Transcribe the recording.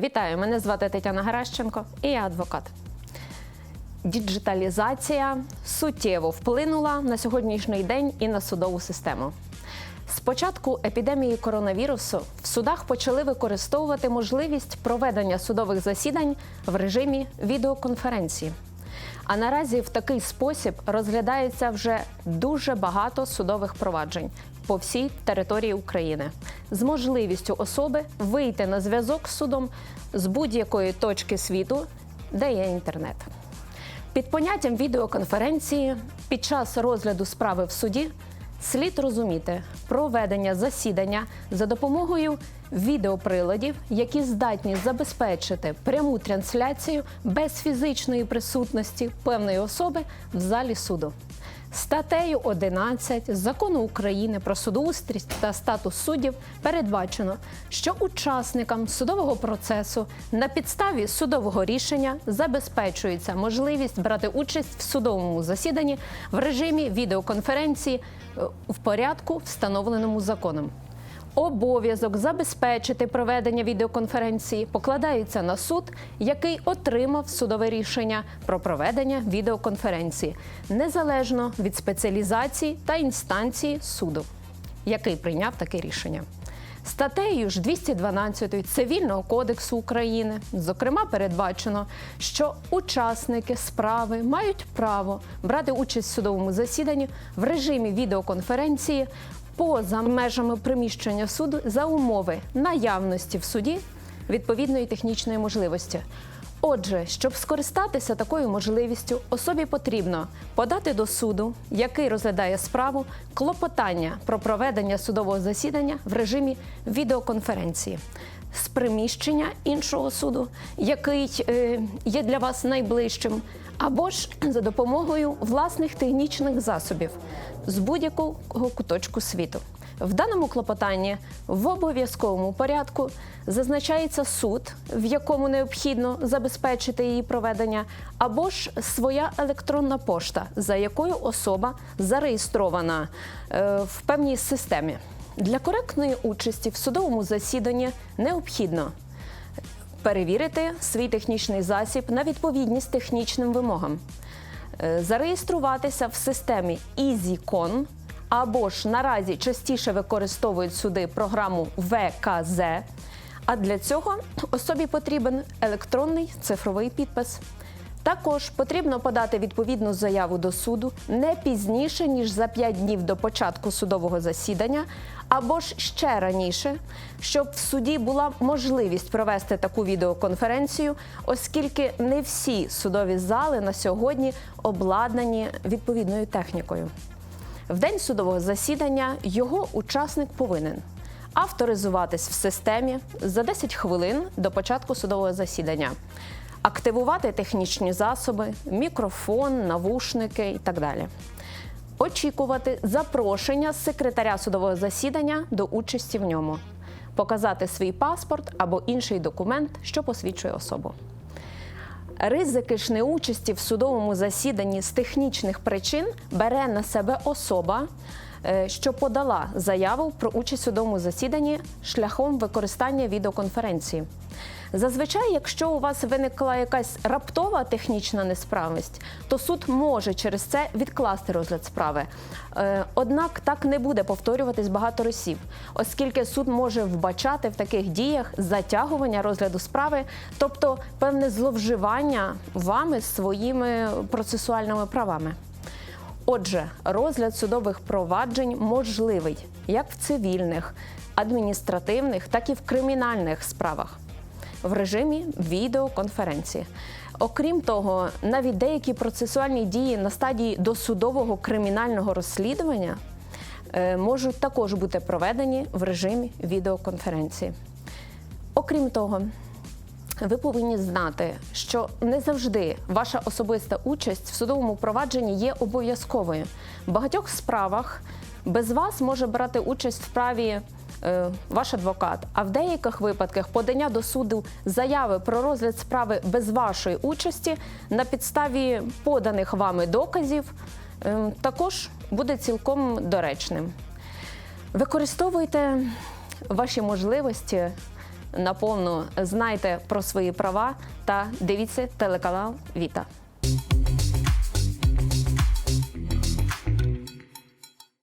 Вітаю, мене звати Тетяна Геращенко і я адвокат. Діджиталізація суттєво вплинула на сьогоднішній день і на судову систему. З початку епідемії коронавірусу в судах почали використовувати можливість проведення судових засідань в режимі відеоконференції. А наразі в такий спосіб розглядається вже дуже багато судових проваджень по всій території України з можливістю особи вийти на зв'язок з судом з будь-якої точки світу, де є інтернет. Під поняттям відеоконференції під час розгляду справи в суді слід розуміти проведення засідання за допомогою відеоприладів, які здатні забезпечити пряму трансляцію без фізичної присутності певної особи в залі суду. Статтею 11 закону України про судоустрій та статус суддів передбачено, що учасникам судового процесу на підставі судового рішення забезпечується можливість брати участь в судовому засіданні в режимі відеоконференції е, в порядку, встановленому законом. Обов'язок забезпечити проведення відеоконференції покладається на суд, який отримав судове рішення про проведення відеоконференції, незалежно від спеціалізації та інстанції суду, який прийняв таке рішення. Статтею ж 212 Цивільного кодексу України, зокрема, передбачено, що учасники справи мають право брати участь в судовому засіданні в режимі відеоконференції поза межами приміщення суду за умови наявності в суді відповідної технічної можливості. Отже, щоб скористатися такою можливістю, особі потрібно подати до суду, який розглядає справу, клопотання про проведення судового засідання в режимі відеоконференції з приміщення іншого суду, який е, є для вас найближчим, або ж за допомогою власних технічних засобів з будь-якого куточку світу. В даному клопотанні в обов'язковому порядку зазначається суд, в якому необхідно забезпечити її проведення, або ж своя електронна пошта, за якою особа зареєстрована е, в певній системі. Для коректної участі в судовому засіданні необхідно перевірити свій технічний засіб на відповідність технічним вимогам, е, зареєструватися в системі EasyCon, або ж наразі частіше використовують суди програму ВКЗ. А для цього особі потрібен електронний цифровий підпис. Також потрібно подати відповідну заяву до суду не пізніше ніж за 5 днів до початку судового засідання, або ж ще раніше, щоб в суді була можливість провести таку відеоконференцію, оскільки не всі судові зали на сьогодні обладнані відповідною технікою. В день судового засідання його учасник повинен авторизуватись в системі за 10 хвилин до початку судового засідання, активувати технічні засоби, мікрофон, навушники і так далі. Очікувати запрошення секретаря судового засідання до участі в ньому, показати свій паспорт або інший документ, що посвідчує особу. Ризики ж неучасті в судовому засіданні з технічних причин бере на себе особа, що подала заяву про участь в судовому засіданні шляхом використання відеоконференції. Зазвичай, якщо у вас виникла якась раптова технічна несправність, то суд може через це відкласти розгляд справи. Е, Однак так не буде повторюватись багато разів, оскільки суд може вбачати в таких діях затягування розгляду справи, тобто певне зловживання вами своїми процесуальними правами. Отже, розгляд судових проваджень можливий як в цивільних, адміністративних, так і в кримінальних справах в режимі відеоконференції. Окрім того, навіть деякі процесуальні дії на стадії досудового кримінального розслідування е, можуть також бути проведені в режимі відеоконференції. Окрім того, ви повинні знати, що не завжди ваша особиста участь в судовому провадженні є обов'язковою. В багатьох справах без вас може брати участь в справі е, ваш адвокат, а в деяких випадках подання до суду заяви про розгляд справи без вашої участі на підставі поданих вами доказів е, також буде цілком доречним. Використовуйте ваші можливості наповну знайте про свої права та дивіться телеканал Віта.